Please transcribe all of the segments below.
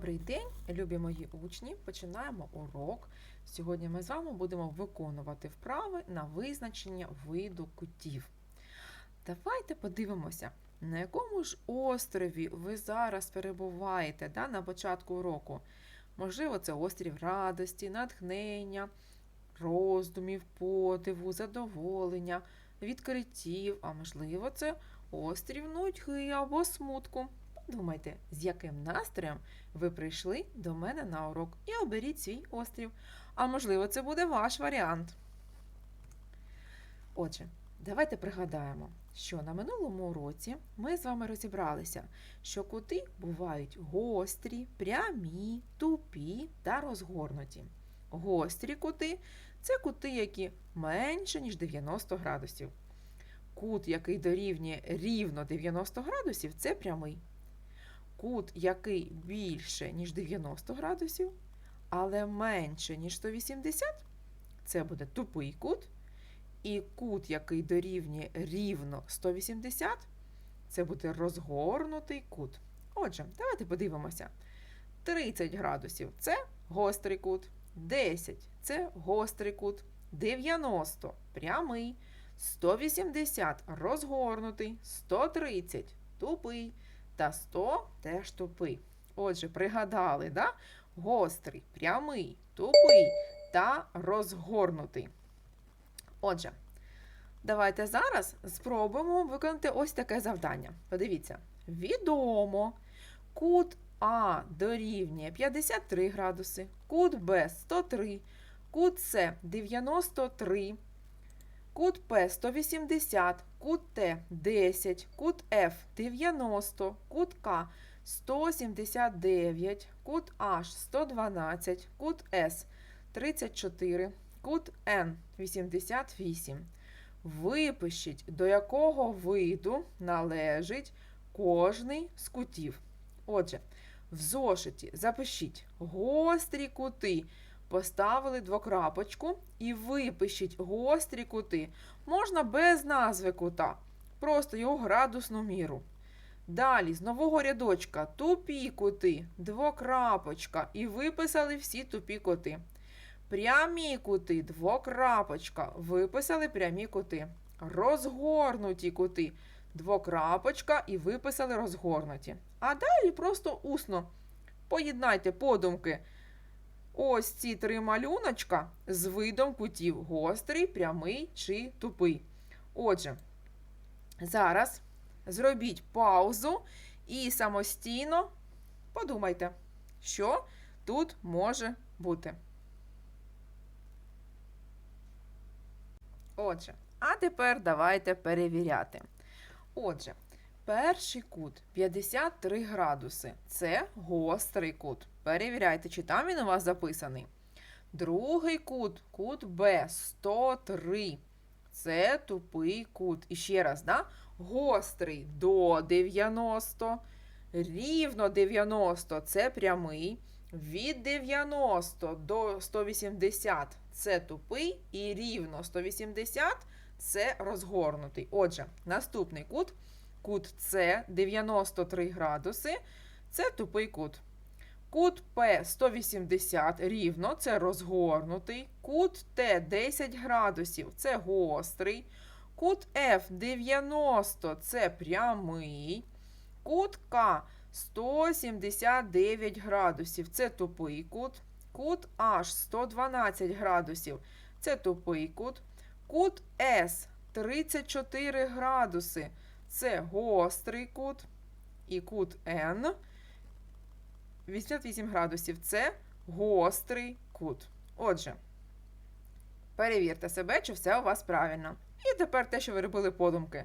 Добрий день, любі мої учні! Починаємо урок. Сьогодні ми з вами будемо виконувати вправи на визначення виду кутів. Давайте подивимося, на якому ж острові ви зараз перебуваєте да, на початку уроку. Можливо, це острів радості, натхнення, роздумів, подиву, задоволення, відкриттів, а можливо, це острів нудьги або смутку. Подумайте, з яким настроєм ви прийшли до мене на урок і оберіть свій острів. А можливо, це буде ваш варіант. Отже, давайте пригадаємо, що на минулому уроці ми з вами розібралися, що кути бувають гострі, прямі, тупі та розгорнуті. Гострі кути це кути, які менше, ніж 90 градусів. Кут, який дорівнює рівно 90 градусів, це прямий кут, який більше, ніж 90 градусів, але менше, ніж 180, це буде тупий кут. І кут, який дорівнює рівно 180, це буде розгорнутий кут. Отже, давайте подивимося. 30 градусів це гострий кут, 10 це гострий кут, 90 прямий, 180 розгорнутий, 130 тупий та 100 теж тупий. Отже, пригадали, да? гострий, прямий, тупий та розгорнутий. Отже, давайте зараз спробуємо виконати ось таке завдання. Подивіться, відомо, кут А дорівнює 53 градуси, кут Б 103, кут С 93. Кут П 180, кут Т 10, кут Ф 90, кут К 179, кут H 112, кут С 34, кут Н 88. Випишіть, до якого виду належить кожний з кутів. Отже, в зошиті запишіть гострі кути. Поставили двокрапочку і випишіть гострі кути. Можна без назви кута, просто його градусну міру. Далі з нового рядочка тупі кути, двокрапочка, і виписали всі тупі кути. Прямі кути, двокрапочка, виписали прямі кути. Розгорнуті кути, двокрапочка, і виписали розгорнуті. А далі просто усно поєднайте подумки. Ось ці три малюночка з видом кутів гострий, прямий чи тупий. Отже, зараз зробіть паузу і самостійно подумайте, що тут може бути. Отже, а тепер давайте перевіряти. Отже, перший кут 53 градуси. Це гострий кут. Перевіряйте, чи там він у вас записаний. Другий кут, кут Б 103. Це тупий кут. І ще раз, да? гострий до 90. Рівно 90 це прямий. Від 90 до 180 це тупий. І рівно 180 це розгорнутий. Отже, наступний кут. Кут С 93 градуси. Це тупий кут. Кут П 180 рівно, це розгорнутий. Кут Т 10 градусів це гострий. Кут F 90 це прямий. Кут К 179 градусів це тупий кут. Кут H 112 градусів це тупий кут. Кут С 34 градуси це гострий кут. І кут N 88 градусів це гострий кут. Отже, перевірте себе, чи все у вас правильно. І тепер те, що ви робили подумки.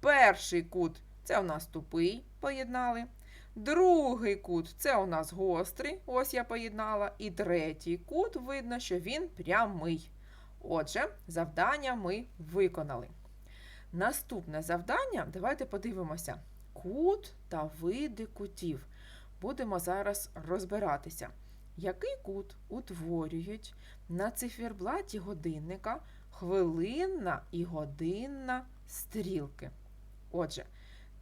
Перший кут це у нас тупий, поєднали. Другий кут це у нас гострий, ось я поєднала. І третій кут видно, що він прямий. Отже, завдання ми виконали. Наступне завдання, давайте подивимося: кут та види кутів будемо зараз розбиратися, який кут утворюють на циферблаті годинника хвилинна і годинна стрілки. Отже,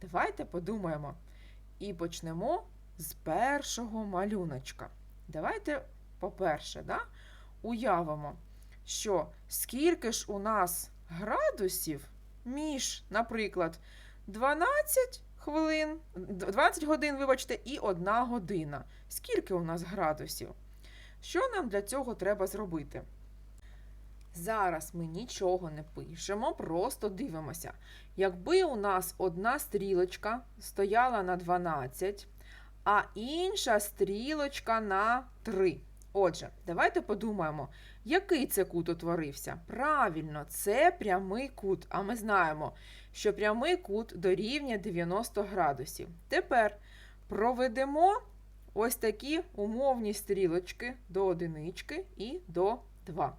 давайте подумаємо і почнемо з першого малюночка. Давайте, по-перше, да, уявимо, що скільки ж у нас градусів між, наприклад, 12 хвилин, 20 годин, вибачте, і 1 година. Скільки у нас градусів? Що нам для цього треба зробити? Зараз ми нічого не пишемо, просто дивимося. Якби у нас одна стрілочка стояла на 12, а інша стрілочка на 3. Отже, давайте подумаємо, який це кут утворився. Правильно, це прямий кут, а ми знаємо, що прямий кут дорівнює 90 градусів. Тепер проведемо ось такі умовні стрілочки до одинички і до 2.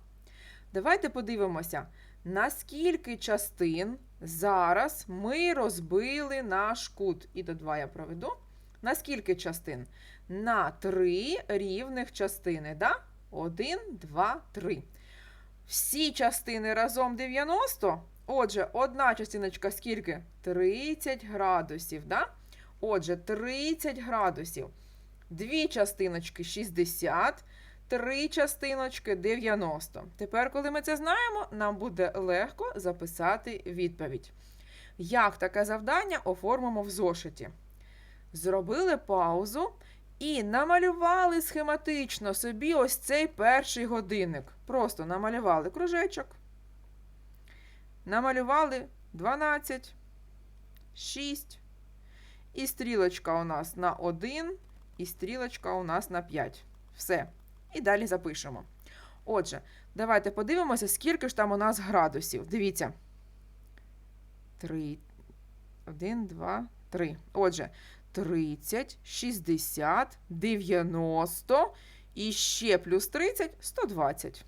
Давайте подивимося, на скільки частин зараз ми розбили наш кут. І до 2 я проведу. На скільки частин? На 3 рівних частини. Да? 1, 2, 3. Всі частини разом 90. Отже, одна частиночка скільки? 30 градусів. Да? Отже, 30 градусів. Дві частиночки 60, три частиночки 90. Тепер, коли ми це знаємо, нам буде легко записати відповідь. Як таке завдання оформимо в зошиті? Зробили паузу і намалювали схематично собі ось цей перший годинник. Просто намалювали кружечок. Намалювали 12, 6. І стрілочка у нас на 1, і стрілочка у нас на 5. Все. І далі запишемо. Отже, давайте подивимося, скільки ж там у нас градусів. Дивіться. 3. 1, 2, 3. Отже, 30, 60, 90 і ще плюс 30 120.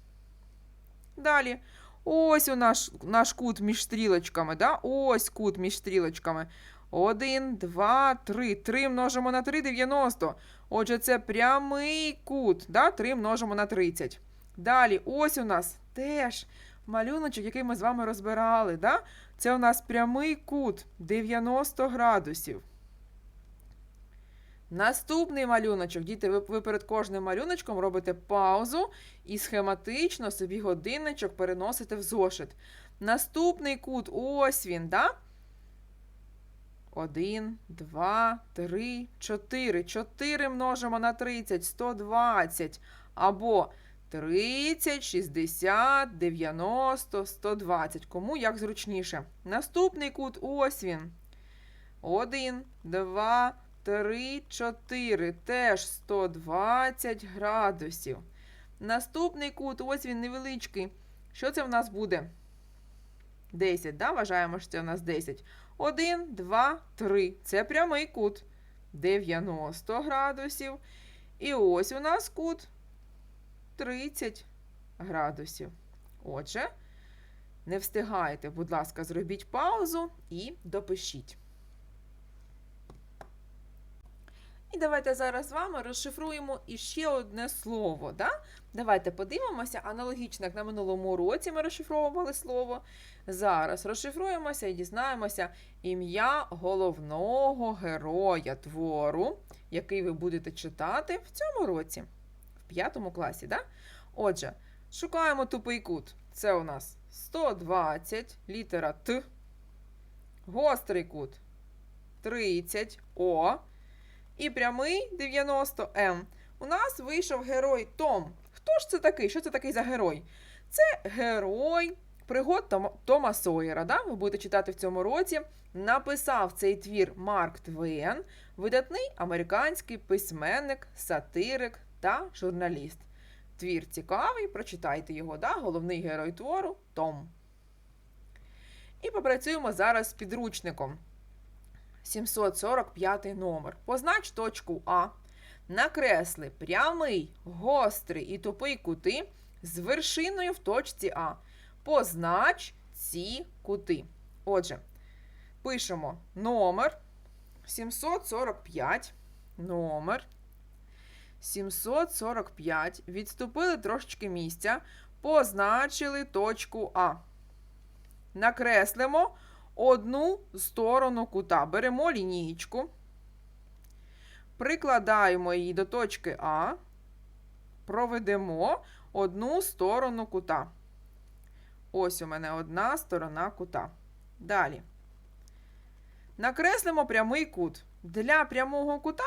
Далі. Ось у наш наш кут між стрілочками. Да? Ось кут між стрілочками. 1, 2, 3. 3 множимо на 3 90. Отже, це прямий кут. Да? 3 множимо на 30. Далі, ось у нас теж малюночок, який ми з вами розбирали. Да? Це у нас прямий кут 90 градусів. Наступний малюночок. Діти, ви, ви перед кожним малюночком робите паузу і схематично собі годинничок переносите в зошит. Наступний кут, ось він, да? 1, 2, 3, 4. 4 множимо на 30, 120. Або 30, 60, 90, 120. Кому як зручніше. Наступний кут, ось він. 1, 2, 3, 4. Теж 120 градусів. Наступний кут, ось він невеличкий. Що це в нас буде? 10, да? Вважаємо, що це у нас 10. 1, 2, 3. Це прямий кут. 90 градусів. І ось у нас кут 30 градусів. Отже, не встигайте, будь ласка, зробіть паузу і допишіть. І давайте зараз з вами розшифруємо іще одне слово. Да? Давайте подивимося, аналогічно, як на минулому уроці ми розшифровували слово. Зараз розшифруємося і дізнаємося ім'я головного героя твору, який ви будете читати в цьому році, в п'ятому класі. Да? Отже, шукаємо тупий кут. Це у нас 120, літера Т. Гострий кут 30 О. І прямий 90 М. У нас вийшов герой Том. Хто ж це такий? Що це такий за герой? Це герой пригод Тома, Тома Сойера. Да? Ви будете читати в цьому році. Написав цей твір Марк Твен, видатний американський письменник, сатирик та журналіст. Твір цікавий, прочитайте його, да? головний герой твору Том. І попрацюємо зараз з підручником. 745 номер. Познач точку А. Накресли прямий, гострий і тупий кути з вершиною в точці А. Познач ці кути. Отже, пишемо номер 745. Номер 745. Відступили трошечки місця. Позначили точку А. Накреслимо одну сторону кута. Беремо лінійку, прикладаємо її до точки А, проведемо одну сторону кута. Ось у мене одна сторона кута. Далі. Накреслимо прямий кут. Для прямого кута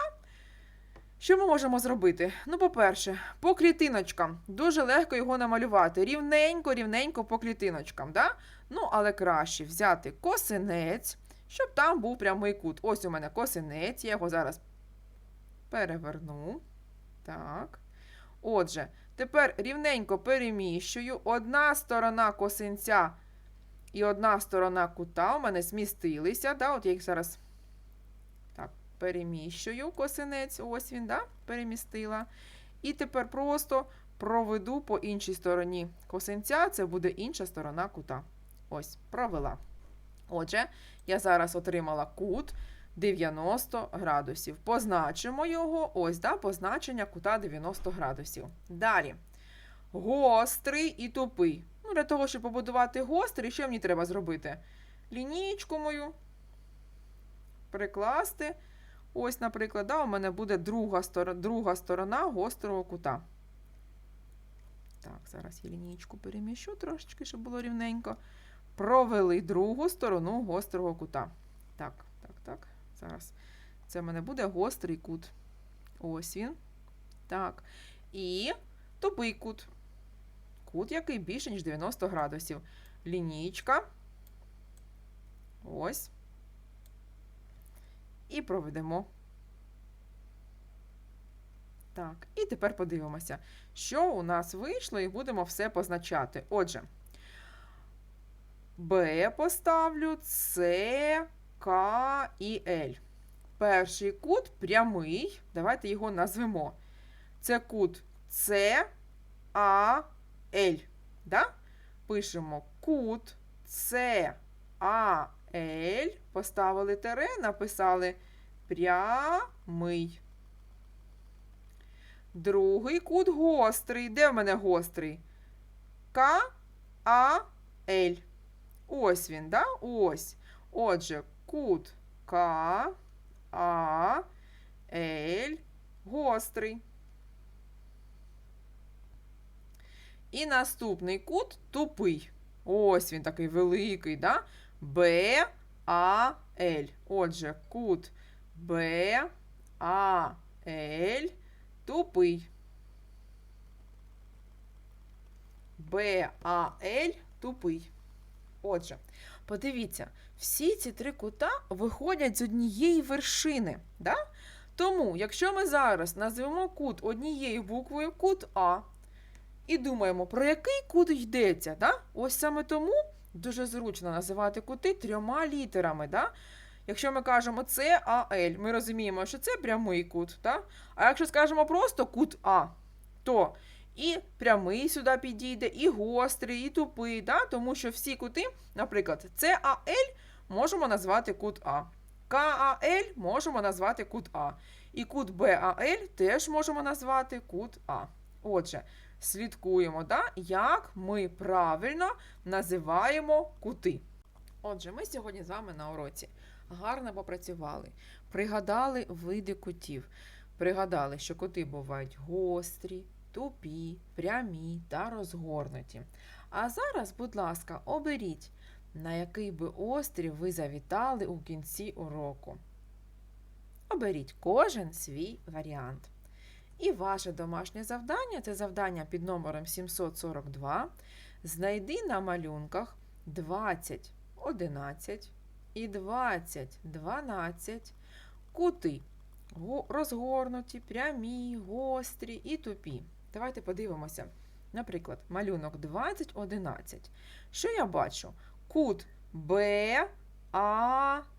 що ми можемо зробити? Ну, по-перше, по клітиночкам. Дуже легко його намалювати. Рівненько, рівненько по клітиночкам. Да? Ну, але краще взяти косинець, щоб там був прямий кут. Ось у мене косинець, я його зараз переверну. Так. Отже, тепер рівненько переміщую. Одна сторона косинця і одна сторона кута у мене змістилися. Да? От я їх зараз переміщую косинець. Ось він, да? перемістила. І тепер просто проведу по іншій стороні косинця, це буде інша сторона кута. Ось, провела. Отже, я зараз отримала кут 90 градусів. Позначимо його, ось, да, позначення кута 90 градусів. Далі. Гострий і тупий. Ну, Для того, щоб побудувати гострий, що мені треба зробити? Лінійку мою прикласти. Ось, наприклад, да, у мене буде друга, стор... друга сторона гострого кута. Так, зараз я лінійку переміщу трошечки, щоб було рівненько. Провели другу сторону гострого кута. Так, так, так. Зараз це в мене буде гострий кут. Ось він. Так. І тупий кут. Кут, який більше, ніж 90 градусів. Лінійка. Ось. І проведемо. Так, і тепер подивимося, що у нас вийшло, і будемо все позначати. Отже, Б поставлю, С, К і Л. Перший кут прямий. Давайте його назвемо. Це кут С, А, Л. Да? Пишемо кут С, А, Л. Поставили тире, написали прямий. Другий кут гострий. Де в мене гострий? К, А, Л. Ось він, да? Ось. Отже, кут К, А, Л, гострий. І наступний кут тупий. Ось він такий великий, да? Б, А, Л. Отже, кут Б, А, Л, тупий. Б, А, Л, тупий. Отже, подивіться, всі ці три кута виходять з однієї вершини. Да? Тому, якщо ми зараз назвемо кут однією буквою кут А, і думаємо, про який кут йдеться, да? ось саме тому дуже зручно називати кути трьома літерами. Да? Якщо ми кажемо С, А, Л, ми розуміємо, що це прямий кут. Да? А якщо скажемо просто кут А, то і прямий сюди підійде, і гострий, і тупий, да? тому що всі кути, наприклад, САЛ можемо назвати кут А. КАЛ можемо назвати кут А. І кут БАЛ теж можемо назвати кут А. Отже, слідкуємо, да? як ми правильно називаємо кути. Отже, ми сьогодні з вами на уроці гарно попрацювали, пригадали види кутів, пригадали, що кути бувають гострі тупі, прямі та розгорнуті. А зараз, будь ласка, оберіть, на який би острів ви завітали у кінці уроку. Оберіть кожен свій варіант. І ваше домашнє завдання це завдання під номером 742. Знайди на малюнках 20, 11 і 20, 12 кути. Розгорнуті, прямі, гострі і тупі. Давайте подивимося. Наприклад, малюнок 2011. Що я бачу? Кут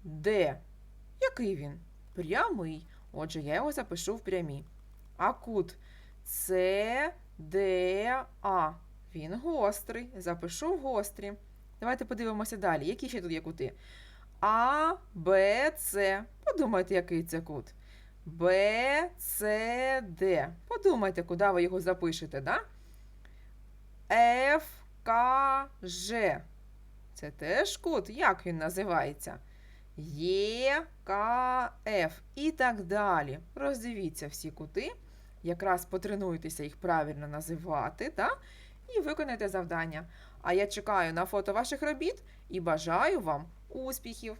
Д. Який він? Прямий. Отже, я його запишу в прямі. А кут С, Д, А. Він гострий. Запишу гострі. Давайте подивимося далі. Які ще тут є кути? А, Б, С. Подумайте, який це кут. Б, С, Д. Подумайте, куди ви його запишете, да? Ф, К, Ж. Це теж кут. Як він називається? Є, К, Ф і так далі. Роздивіться всі кути, якраз потренуйтеся їх правильно називати, да? і виконайте завдання. А я чекаю на фото ваших робіт і бажаю вам успіхів!